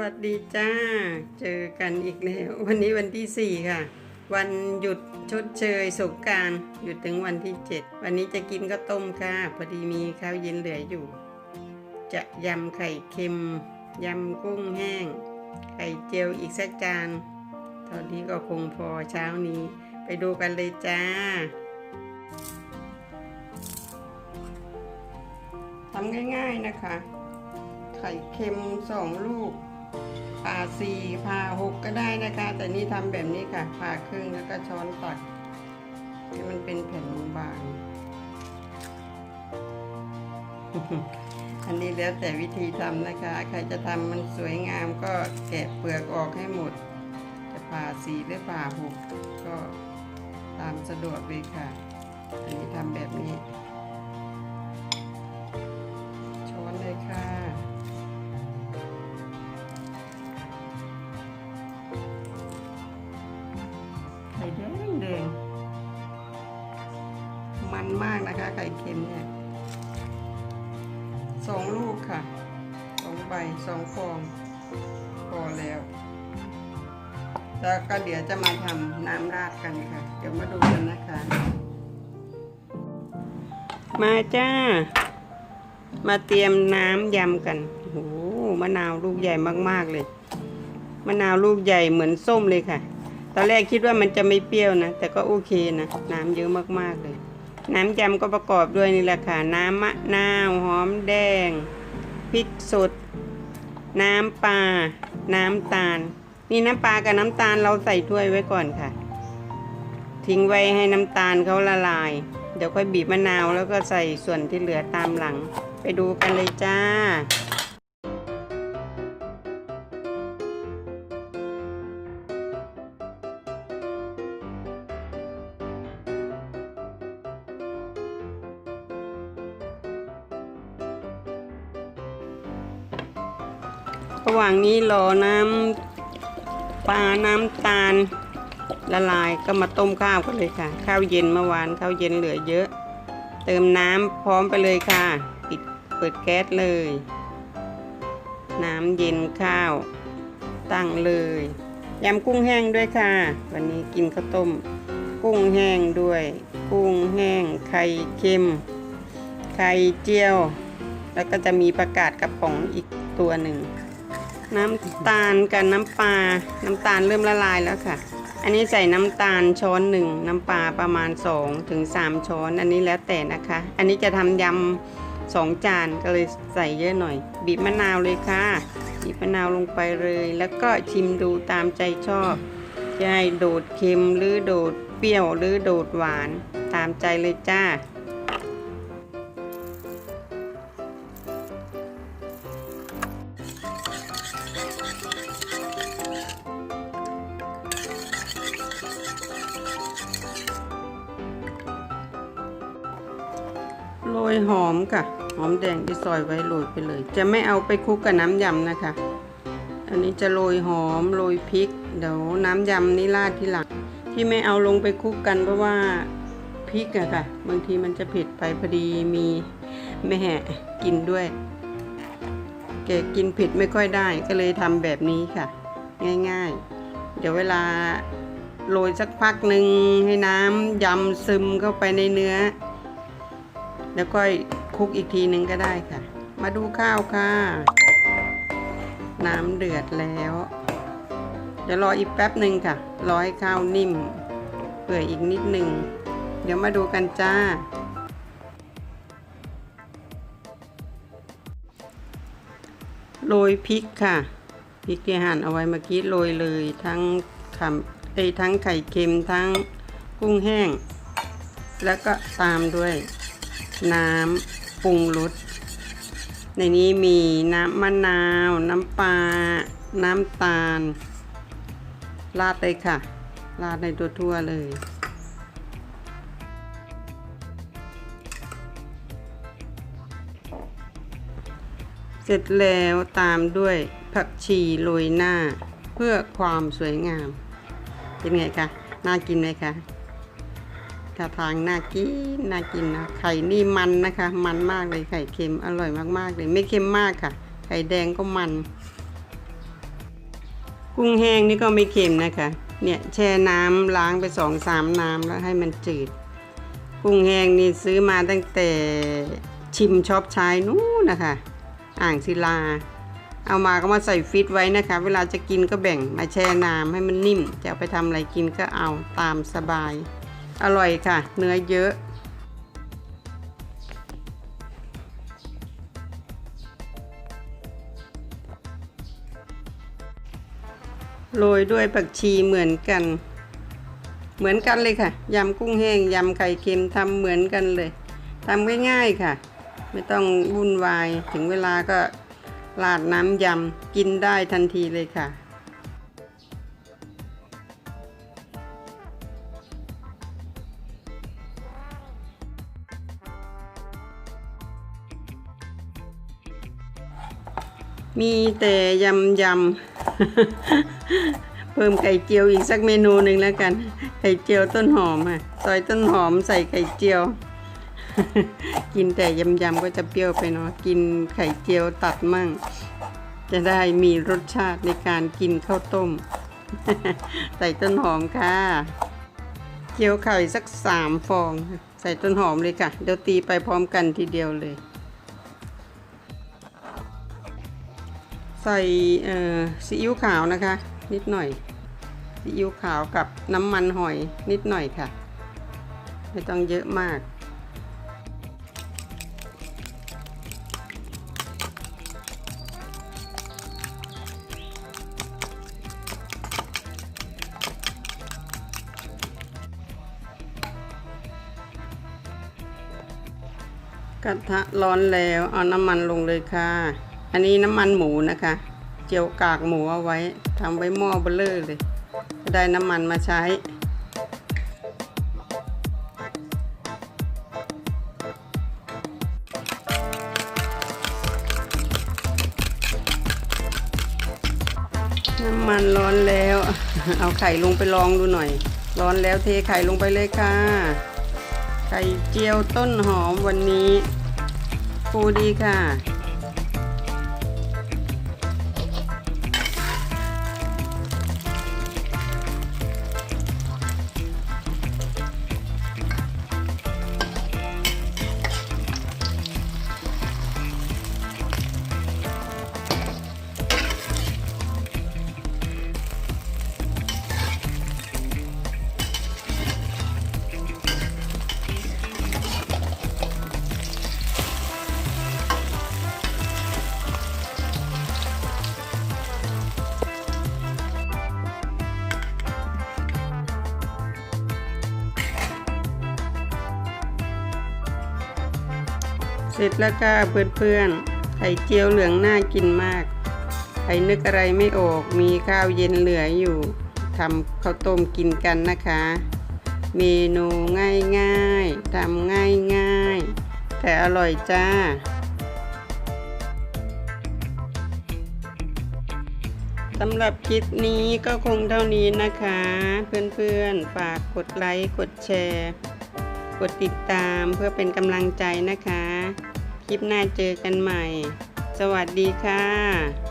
วัสดีจ้า เจอกันอีกแล้ว วันนี้วันที่ 4 ค่ะ วันหยุดชดเชยสงการหยุดถึงวันที่ 7 วันนี้จะกินข้าวต้มค่ะ พอดีมีข้าวเย็นเหลืออยู่ จะยำไข่เค็ม ยำกุ้งแห้ง ไข่เจียวอีกสักจานเท่านี้ก็คงพอเช้านี้ ไปดูกันเลยจ้าทำง่ายๆนะคะ ไข่เค็มสองลูก ผ่าสี่ผ่าหกก็ได้นะคะ แต่นี่ทำแบบนี้ค่ะผ่าครึ่งแล้วก็ช้อนตักให้มันเป็นแผ่นบางอันนี้แล้วแต่วิธีทำนะคะ ใครจะทำมันสวยงามก็แกะเปลือกออกให้หมด จะผ่าสีหรือผ่าหกก็ตามสะดวกเลยค่ะ อันนี้ทำแบบนี้ ไข่แดงแดงมันมากนะคะ ไข่เค็มเนี่ยสองลูกค่ะสองใบสองฟองพอแล้ว แล้วก็เดี๋ยวจะมาทำน้ำราดกันค่ะ เดี๋ยวมาดูกันนะคะ มาจ้า มาเตรียมน้ำยำกันโอ้โหมะนาวลูกใหญ่มากๆเลย มะนาวลูกใหญ่เหมือนส้มเลยค่ะ อนแรกคิดว่ามันจะไม่เปรี้ยวนะ แต่ก็โอเคนะ น้ำเยอะมากๆเลย น้ำยำก็ประกอบด้วยนี่แหละค่ะ น้ำมะนาวหอมแดง พริกสด น้ำปลา น้ำตาล นี่น้ำปลากับน้ำตาลเราใส่ถ้วยไว้ก่อนค่ะ ทิ้งไว้ให้น้ำตาลเขาละลาย เดี๋ยวค่อยบีบมะนาวแล้วก็ใส่ส่วนที่เหลือตามหลัง ไปดูกันเลยจ้า ระหว่างนี้รอน้ำปลาน้ำตาลละลายก็มาต้มข้าวกันเลยค่ะ ข้าวเย็นเมื่อวานข้าวเย็นเหลือเยอะ เติมน้ำพร้อมไปเลยค่ะ ปิดเปิดแก๊สเลย น้ำเย็นข้าว ตั้งเลยยำกุ้งแห้งด้วยค่ะ วันนี้กินข้าวต้ม กุ้งแห้งด้วย กุ้งแห้ง ไข่เค็ม ไข่เจียว แล้วก็จะมีประกาศกระป๋องอีกตัวหนึ่ง น้ำตาลกับน้ำปลา น้ำตาลเริ่มละลายแล้วค่ะ อันนี้ใส่น้ำตาลช้อนหนึ่งน้ำปลาประมาณ2ถึง3ช้อน อันนี้แล้วแต่นะคะ อันนี้จะทำยำสองจานก็เลยใส่เยอะหน่อย บีบมะนาวเลยค่ะ บีบมะนาวลงไปเลย แล้วก็ชิมดูตามใจชอบจะให้โดดเค็มหรือโดดเปรี้ยวหรือโดดหวาน ตามใจเลยจ้า รยหอมค่ะ หอมแดงที่ซอยไว้โรยไปเลย จะไม่เอาไปคลุกกับน้ำยำนะคะ อันนี้จะโรยหอมโรยพริก เดี๋ยวน้ำยำนี่ราดทีหลัง ที่ไม่เอาลงไปคลุกกันเพราะว่าพริกอะค่ะ บางทีมันจะเผ็ดไปพอดีมีแม่กินด้วย แกกินเผ็ดไม่ค่อยได้ก็เลยทำแบบนี้ค่ะ ง่ายๆ เดี๋ยวเวลาโรยสักพักหนึ่งให้น้ำยำซึมเข้าไปในเนื้อ แล้วก็คลุกอีกทีนึงก็ได้ค่ะ มาดูข้าวค่ะ น้ำเดือดแล้ว เดี๋ยวรออีกแป๊บหนึ่งค่ะ รอให้ข้าวนิ่ม เปื่อยอีกนิดหนึ่ง เดี๋ยวมาดูกันจ้า โรยพริกค่ะ พริกที่หั่นเอาไว้เมื่อกี้โรยเลยทั้งคำเอ้ทั้งไข่เค็มทั้งกุ้งแห้ง แล้วก็ตามด้วย น้ำปรุงรสในนี้มีน้ำมะนาว น้ำปลา น้ำตาล ราดเลยค่ะ ราดในตัวทั่วเลย เสร็จแล้วตามด้วยผักชีโรยหน้าเพื่อความสวยงาม เป็นไงคะ น่ากินไหมคะ ท่าทางน่ากินน่ากินนะไข่นี่มันนะคะ มันมากเลยไข่เค็มอร่อยมากๆเลย ไม่เค็มมากค่ะ ไข่แดงก็มัน กุ้งแห้งนี่ก็ไม่เค็มนะคะ เนี่ยแช่น้ำล้างไปสองสามน้ำแล้วให้มันจืด กุ้งแห้งนี่ซื้อมาตั้งแต่ชิมช็อปชายนู้นนะคะ อ่างศิลา เอามาก็มาใส่ฟิตไว้นะคะ เวลาจะกินก็แบ่งมาแช่น้ำให้มันนิ่ม จะเอาไปทำอะไรกินก็เอาตามสบาย อร่อยค่ะ เนื้อเยอะโรยด้วยผักชีเหมือนกัน เหมือนกันเลยค่ะ ยำกุ้งแห้ง ยำไข่เค็มทำเหมือนกันเลยทำง่ายๆค่ะ ไม่ต้องวุ่นวาย ถึงเวลาก็ราดน้ำยำ กินได้ทันทีเลยค่ะ มีแต่ยำยำเพิ่มไข่เจียวอีกสักเมนูหนึ่งแล้วกัน ไข่เจียวต้นหอมค่ะซอยต้นหอมใส่ไข่เจียว กินแต่ยำยำก็จะเปรี้ยวไปเนาะกินไข่เจียวตัดมั่ง จะได้มีรสชาติในการกินข้าวต้ม ใส่ต้นหอมค่ะเจียวไข่สักสามฟอง ใส่ต้นหอมเลยค่ะ เดี๋ยวตีไปพร้อมกันทีเดียวเลย ใส่ซีอิ๊วขาวนะคะ นิดหน่อยซีอิ๊วขาวกับน้ำมันหอยนิดหน่อยค่ะ ไม่ต้องเยอะมาก กระทะร้อนแล้วเอาน้ำมันลงเลยค่ะ อันนี้น้ำมันหมูนะคะ เจียวกากหมูเอาไว้ทำไว้หม้อเบลเลอร์เลยจะได้น้ำมันมาใช้ น้ำมันร้อนแล้ว เอาไข่ลงไปลองดูหน่อย ร้อนแล้วเทไข่ลงไปเลยค่ะ ไข่เจียวต้นหอมวันนี้ฟูดีค่ะ เสร็จแล้วก็เพื่อนๆไข่เจียวเหลืองน่ากินมาก ใครนึกอะไรไม่ออกมีข้าวเย็นเหลืออยู่ทำข้าวต้มกินกันนะคะ เมนูง่ายๆทำง่ายๆ แต่อร่อยจ้า สำหรับคลิปนี้ก็คงเท่านี้นะคะ เพื่อนๆ ฝากกดไลค์ กดแชร์ กดติดตามเพื่อเป็นกำลังใจนะคะ คลิปหน้าเจอกันใหม่ สวัสดีค่ะ